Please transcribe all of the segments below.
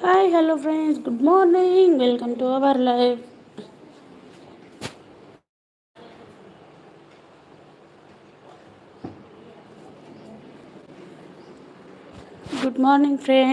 Hi, hello friends, good morning, welcome to our live. Good morning friends.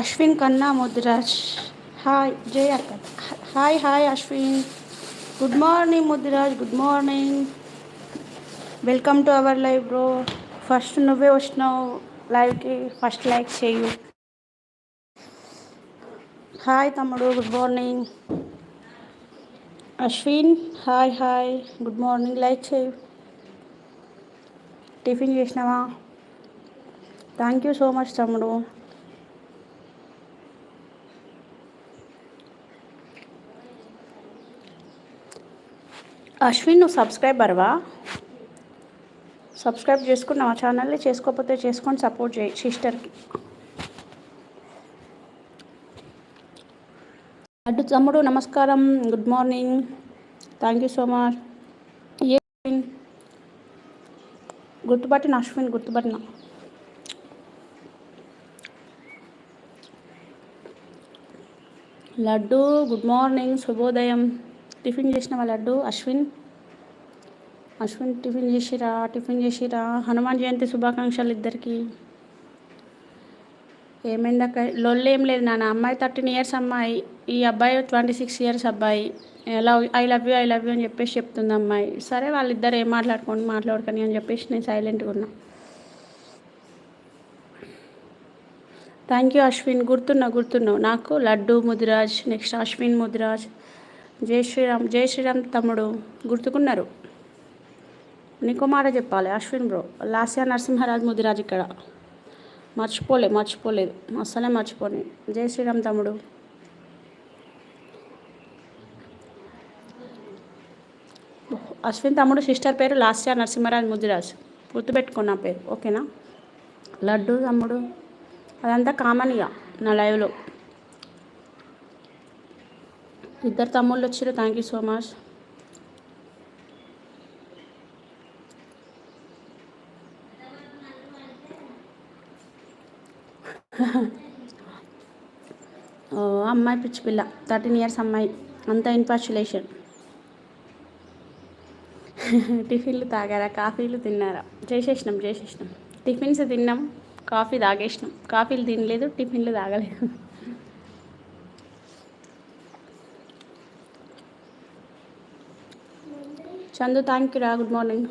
Ashwin कन्ना Mudiraj hi जय अकद hi hi Ashwin good morning Mudiraj good morning welcome to our live bro first नवे उष्ण live की first like चाहिए hi तमड़ो good morning Ashwin hi hi good morning like चाहिए tiffin చేసినావా thank you so much Ashwin నువ్వు సబ్స్క్రైబర్వా subscribe చేసుకుని నా ఛానల్ని చేసుకోకపోతే చేసుకొని సపోర్ట్ చేయి సిస్టర్కి అడ్డు తమ్ముడు నమస్కారం good morning thank you so much ఏ గుర్తుపట్టిన అశ్విన్ గుర్తుపట్టిన లడ్డు గుడ్ మార్నింగ్ శుభోదయం టిఫిన్ చేసిన వాళ్ళ లడ్డు అశ్విన్ అశ్విన్ టిఫిన్ చేసిరా టిఫిన్ చేసిరా హనుమాన్ జయంతి శుభాకాంక్షలు ఇద్దరికి ఏమైంది అక్క లొల్లు ఏం లేదు నాన్న అమ్మాయి థర్టీన్ ఇయర్స్ అమ్మాయి ఈ అబ్బాయి ట్వంటీ సిక్స్ ఇయర్స్ అబ్బాయి love I love you I love you అని చెప్పేసి చెప్తుంది అమ్మాయి సరే వాళ్ళిద్దరు ఏం మాట్లాడుకోండి మాట్లాడుకొని అని చెప్పేసి నేను సైలెంట్గా ఉన్నా థ్యాంక్ యూ అశ్విన్ గుర్తున్నా గుర్తున్నావు నాకు లడ్డు ముదిరాజ్ నెక్స్ట్ అశ్విన్ ముదిరాజ్ జై శ్రీరామ్ జై శ్రీరామ్ తమ్ముడు గుర్తుకున్నారు నికుమార చెప్పాలి అశ్విన్ బ్రో లాస్యా నరసింహరాజ్ ముదిరాజ్ ఇక్కడ మర్చిపోలే మర్చిపోలేదు అసలే మర్చిపోలే జై శ్రీరామ్ తమ్ముడు అశ్విన్ తమ్ముడు సిస్టర్ పేరు లాస్యా నరసింహరాజ్ ముదిరాజ్ గుర్తుపెట్టుకున్న పేరు ఓకేనా లడ్డు తమ్ముడు అదంతా కామన్ ఇక నా లైవ్లో ఇద్దరు తమ్ముళ్ళు వచ్చారు థ్యాంక్ యూ సో మచ్ ఓ అమ్మాయి పిచ్చి పిల్ల థర్టీన్ ఇయర్స్ అమ్మాయి అంత ఇన్ఫాచులేషన్ టిఫిన్లు తాగారా కాఫీలు తిన్నారా చేసేసినాం చేసేసినాం టిఫిన్స్ తిన్నాం కాఫీ తాగేసినాం కాఫీలు తినలేదు టిఫిన్లు తాగలేదు చందు థ్యాంక్ యూ రా గుడ్ మార్నింగ్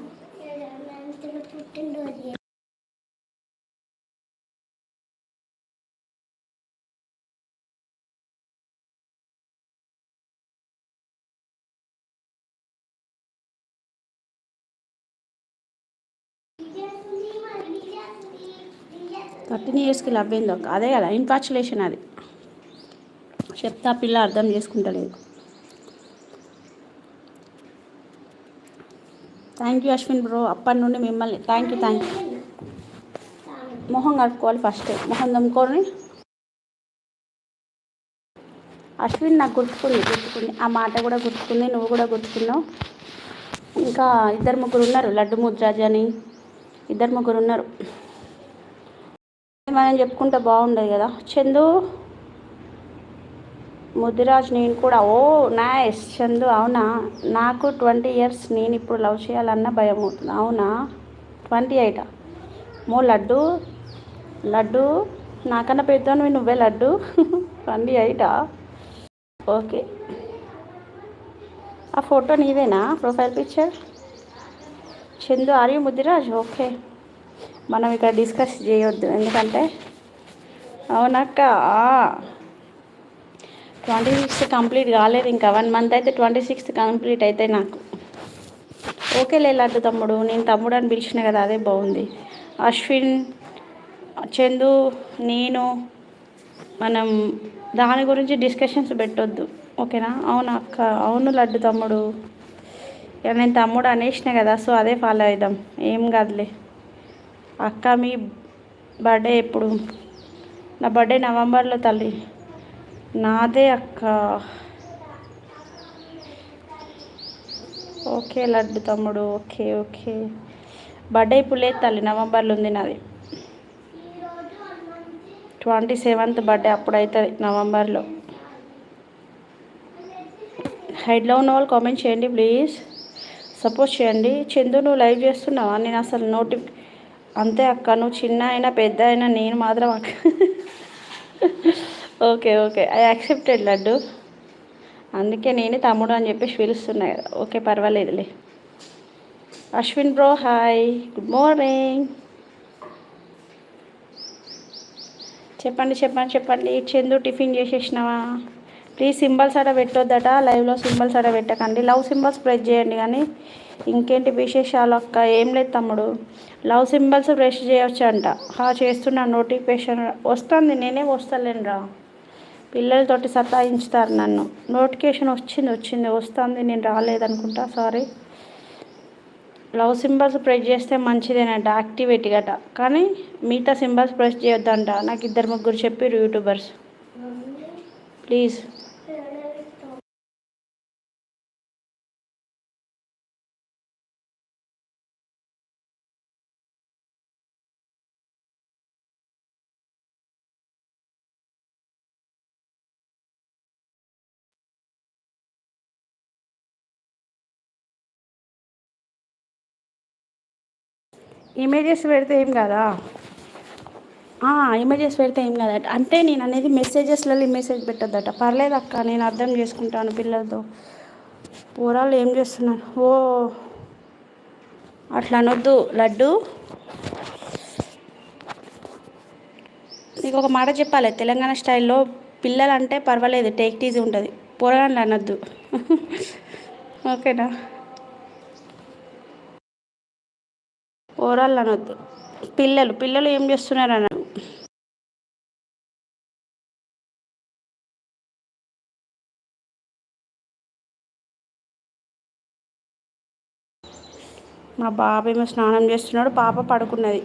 థర్టీన్ ఇయర్స్కి లవ్ అయింది ఒక అదే కదా ఇన్ఫాచులేషన్ అది చెప్తా పిల్ల అర్థం చేసుకుంటలేదు థ్యాంక్ యూ అశ్విన్ బ్రో అప్పటి నుండి మిమ్మల్ని థ్యాంక్ యూ థ్యాంక్ యూ మొహం కడుపుకోవాలి ఫస్ట్ మొహం దమ్ముకొని అశ్విన్ నాకు గుర్తుకుంది గుర్తుకుంది ఆ మాట కూడా గుర్తుకుంది నువ్వు కూడా గుర్తుకున్నావు ఇంకా ఇద్దరు ముగ్గురు ఉన్నారు లడ్డు ముద్రాజ్ అని ఇద్దరు ముగ్గురు ఉన్నారు మనం చెప్పుకుంటే బాగుండదు కదా చందు ముదిరాజ్ నేను కూడా ఓ నైస్ చందు అవునా నాకు ట్వంటీ ఇయర్స్ నేను ఇప్పుడు లవ్ చేయాలన్న భయం అవుతుంది అవునా ట్వంటీ ఎయిటా మో లడ్డు లడ్డు నాకన్నా పెద్దవి నువ్వే లడ్డు ట్వంటీ ఎయిటా ఓకే ఆ ఫోటో నీవేనా profile picture Chandu are you Mudiraj okay మనం ఇక్కడ డిస్కస్ చేయొద్దు ఎందుకంటే అవునక్క ట్వంటీ సిక్స్త్ కంప్లీట్ కాలేదు ఇంకా వన్ మంత్ అయితే ట్వంటీ సిక్స్త్ కంప్లీట్ అయితే నాకు ఓకే లేదు తమ్ముడు నేను తమ్ముడు అని పిలిచిన కదా అదే బాగుంది అశ్విన్ చందు నేను మనం దాని గురించి డిస్కషన్స్ పెట్టొద్దు ఓకేనా అవును అక్క అవును లడ్డు తమ్ముడు నేను తమ్ముడు అనేసిన కదా సో అదే ఫాలో అవుదాం ఏం కాదులే అక్క మీ బర్త్డే ఎప్పుడు నా బర్త్డే నవంబర్లో తల్లి నాదే అక్క ఓకే లడ్డు తమ్ముడు ఓకే ఓకే బర్త్డే ఇప్పుడు లేదు తల్లి నవంబర్లో ఉంది నాది ట్వంటీ సెవెంత్ బర్త్డే అప్పుడైతుంది నవంబర్లో హైడ్లో ఉన్న వాళ్ళు కామెంట్ చేయండి ప్లీజ్ సపోర్ట్ చేయండి చందు నువ్వు లైవ్ చేస్తున్నావా నేను అసలు నోటి అంతే అక్క నువ్వు చిన్న అయినా పెద్ద అయినా నేను మాత్రం అక్క okay okay I accepted Laddu అందుకే నేనే తమ్ముడు అని చెప్పేసి పిలుస్తున్నా కదా ఓకే పర్వాలేదులే Ashwin bro hi good morning చెప్పండి చెప్పండి చెప్పండి చందు టిఫిన్ చేసేసినావా ప్లీజ్ సింబల్స్ అడ పెట్టొద్దట లైవ్లో సింబల్స్ అడ పెట్టకండి లవ్ సింబల్స్ ప్రెస్ చేయండి కానీ ఇంకేంటి విశేషాలు అక్క ఏం లేదు తమ్ముడు లవ్ సింబల్స్ ప్రెస్ చేయొచ్చు అంట చేస్తున్నా నోటిఫికేషన్ వస్తుంది నేనే వస్తలేనురా పిల్లలతోటి సతాయించుతారు నన్ను నోటిఫికేషన్ వచ్చింది వచ్చింది వస్తుంది నేను రాలేదనుకుంటా సారీ లవ్ సింబల్స్ ప్రెస్ చేస్తే మంచిదేనంట యాక్టివేట్ గట కానీ మిగతా సింబల్స్ ప్రెస్ చేయొద్దంట నాకు ఇద్దరు ముగ్గురు చెప్పారు యూట్యూబర్స్ ప్లీజ్ ఇమేజెస్ పెడితే ఏం కదా ఇమేజెస్ పెడితే ఏం కదా అంటే నేను అనేది మెసేజెస్లలో మెసేజ్ పెట్టద్దట పర్లేదు అక్క నేను అర్థం చేసుకుంటాను పిల్లలతో పోరాలు ఏం చేస్తున్నారు ఓ అట్లా అనొద్దు లడ్డు నీకు ఒక మాట చెప్పాలి తెలంగాణ స్టైల్లో పిల్లలంటే పర్వాలేదు టేక్ టీజీ ఉంటుంది పోరాలు అనొద్దు ఓకేనా ఓవరాల్ అనొద్దు పిల్లలు పిల్లలు ఏం చేస్తున్నారు అన్న మా బాబేమో స్నానం చేస్తున్నాడు పాప పడుకున్నది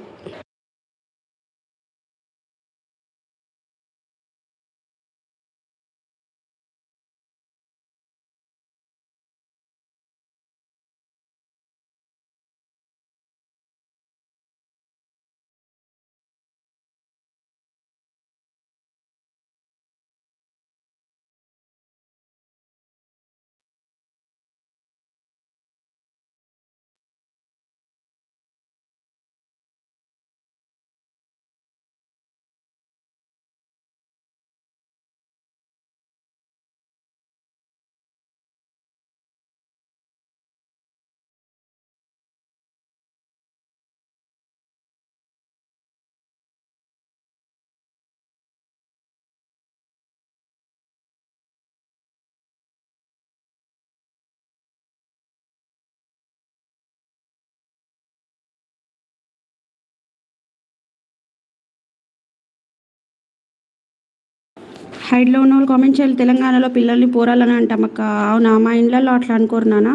హైడ్లో ఉన్న వాళ్ళు కామెంట్ చేయాలి తెలంగాణలో పిల్లల్ని పోరాలని అంటామక్క అవునా మా ఇండ్లలో అట్లా అనుకోరు నాన్న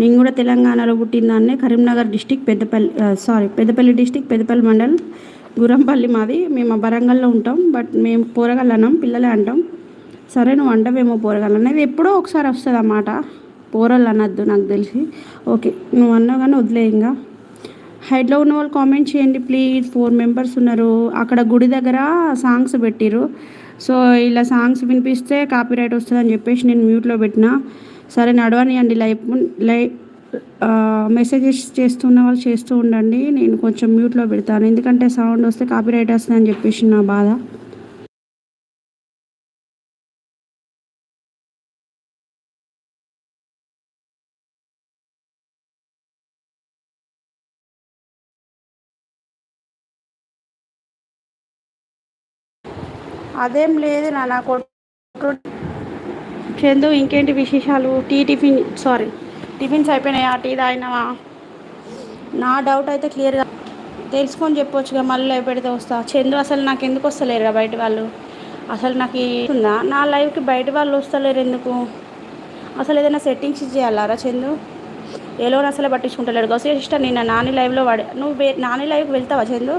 నేను కూడా తెలంగాణలో పుట్టిందాన్నే Karimnagar district Peddapalli sorry Peddapalli district Peddapalli mandal Gurampalli మాది మేము వరంగల్లో ఉంటాం బట్ మేము అన్నాం పిల్లలే అంటాం సరే నువ్వు అంటవేమో పోరగలను అది ఎప్పుడో ఒకసారి వస్తుంది అన్నమాట పోరలు అనొద్దు నాకు తెలిసి ఓకే నువ్వు అన్నావు కానీ వదిలే ఇంకా హైడ్లో ఉన్న వాళ్ళు కామెంట్ చేయండి ప్లీజ్ ఫోర్ మెంబర్స్ ఉన్నారు అక్కడ గుడి దగ్గర సాంగ్స్ పెట్టిరు సో ఇలా సాంగ్స్ వినిపిస్తే కాపీ రైట్ వస్తుందని చెప్పేసి నేను మ్యూట్లో పెట్టిన సరే అండి లైఫ్ లై మెసేజెస్ చేస్తున్న వాళ్ళు చేస్తూ ఉండండి నేను కొంచెం మ్యూట్లో పెడతాను ఎందుకంటే సౌండ్ వస్తే కాపీ రైట్ వస్తుందని చెప్పేసి నా బాధ అదేం లేదు నా కొట్టు చందు ఇంకేంటి విశేషాలు టీ టిఫిన్ సారీ టిఫిన్స్ అయిపోయినాయా టీ తాగినావా నా డౌట్ అయితే క్లియర్గా తెలుసుకొని చెప్పొచ్చుగా మళ్ళీ పెడితే వస్తా చందు అసలు నాకు ఎందుకు వస్తలేరుగా బయట వాళ్ళు అసలు నాకు ఉందా నా లైవ్కి బయట వాళ్ళు వస్తలేరు ఎందుకు అసలు ఏదైనా సెట్టింగ్స్ చేయాలారా చందు ఎలోని అసలు పట్టించుకుంటలేడు గౌసీ సిస్టర్ నిన్న నాని లైవ్లో వాడే నువ్వు నాని లైవ్కి వెళ్తావా చందు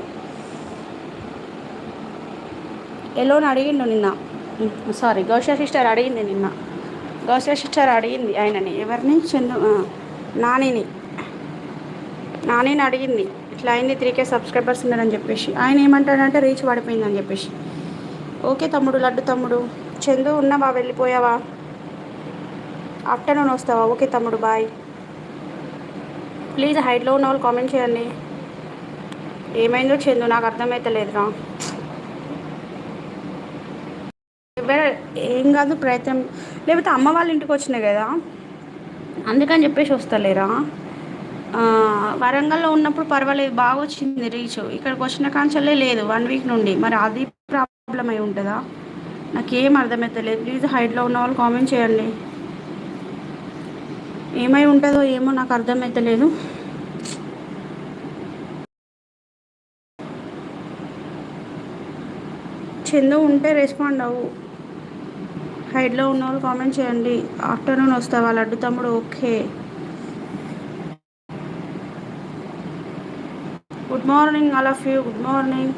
ఎలోని అడిగిండు నిన్న సారీ గౌష సిస్టర్ అడిగింది నిన్న గౌష సిస్టర్ అడిగింది ఆయనని ఎవరిని చందు నానిని నానిని అడిగింది ఇట్లా అయింది త్రీ కే సబ్స్క్రైబర్స్ ఉన్నారని చెప్పేసి ఆయన ఏమంటాడంటే రీచ్ పడిపోయిందని చెప్పేసి ఓకే తమ్ముడు లడ్డు తమ్ముడు చందు ఉన్నావా వెళ్ళిపోయావా ఆఫ్టర్నూన్ వస్తావా ఓకే తమ్ముడు బాయ్ ప్లీజ్ హైట్లో ఉన్న వాళ్ళు కామెంట్ చేయండి ఏమైందో చందు నాకు అర్థమవుతలేదురా ఒకవేళ ఏం కాదు ప్రయత్నం లేకపోతే అమ్మ వాళ్ళ ఇంటికి వచ్చినాయి కదా అందుకని చెప్పేసి వస్తలేరా వరంగల్లో ఉన్నప్పుడు పర్వాలేదు బాగా వచ్చింది రీచ్ ఇక్కడికి వచ్చిన కాంచలే లేదు వన్ వీక్ నుండి మరి అది ప్రాబ్లం అయి ఉంటుందా నాకేం అర్థమవుతలేదు ప్లీజ్ హైట్లో ఉన్న వాళ్ళు కామెంట్ చేయండి ఏమై ఉంటుందో ఏమో నాకు అర్థమవుతలేదు చందు ఉంటే రెస్పాండ్ అవ్వు హైడ్లో ఉన్న వాళ్ళు కామెంట్ చేయండి ఆఫ్టర్నూన్ వస్తావా లడ్డు తమ్ముడు ఓకే గుడ్ మార్నింగ్ అలా few good morning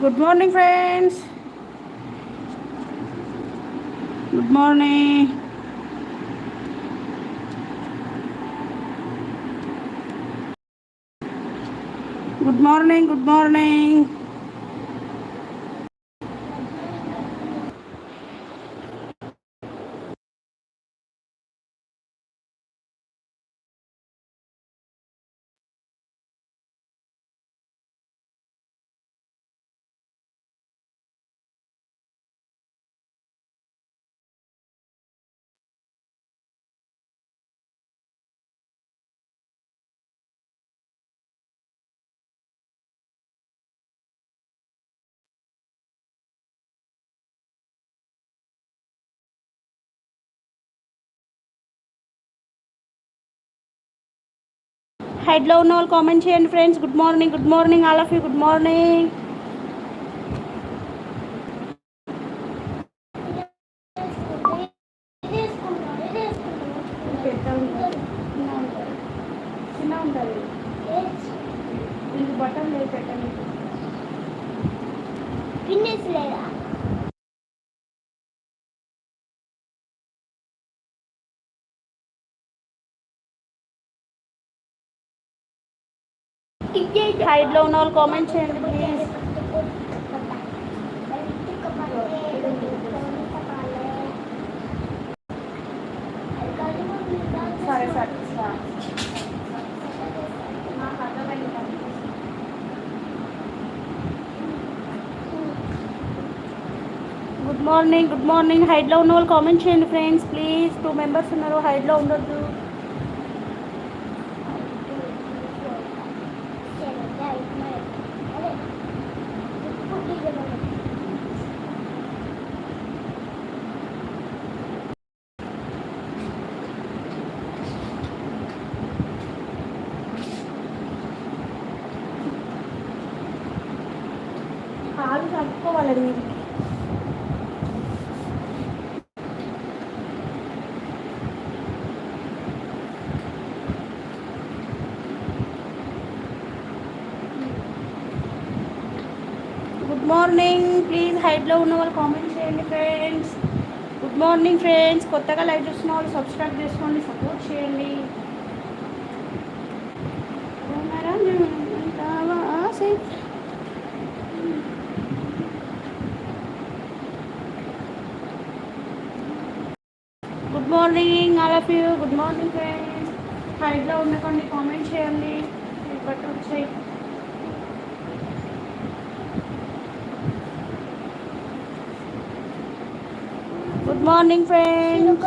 good morning friends good morning good morning good morning హైడ్లో ఉన్న వాళ్ళు కామెంట్ చేయండి friends good morning good morning all of you good morning హైడ్లో ఉన్న వాళ్ళు కామెంట్ చేయండి please good morning good morning హైడ్లో ఉన్న వాళ్ళు కామెంట్ చేయండి ఫ్రెండ్స్ ప్లీజ్ టూ మెంబర్స్ ఉన్నారు హైడ్లో ఉండొద్దు గుడ్ మార్నింగ్ ప్లీజ్ హైట్లో ఉన్న వాళ్ళు కామెంట్ చేయండి ఫ్రెండ్స్ గుడ్ మార్నింగ్ ఫ్రెండ్స్ కొత్తగా లైవ్ చూస్తున్న వాళ్ళు సబ్స్క్రైబ్ చేసుకోండి సపోర్ట్ చేయండి good morning all of you good morning friends హైట్లో ఉండకండి కామెంట్ చేయండి బట్ వచ్చాయి Good morning, friends.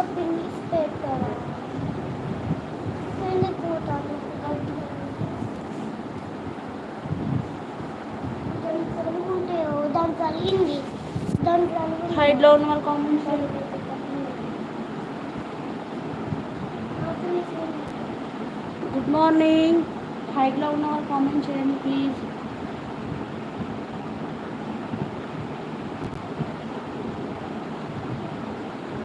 హైడ్లో ఉన్న వాళ్ళు కామెంట్స్ గుడ్ మార్నింగ్ హైడ్లో ఉన్న వాళ్ళు కామెంట్ చేయండి ప్లీజ్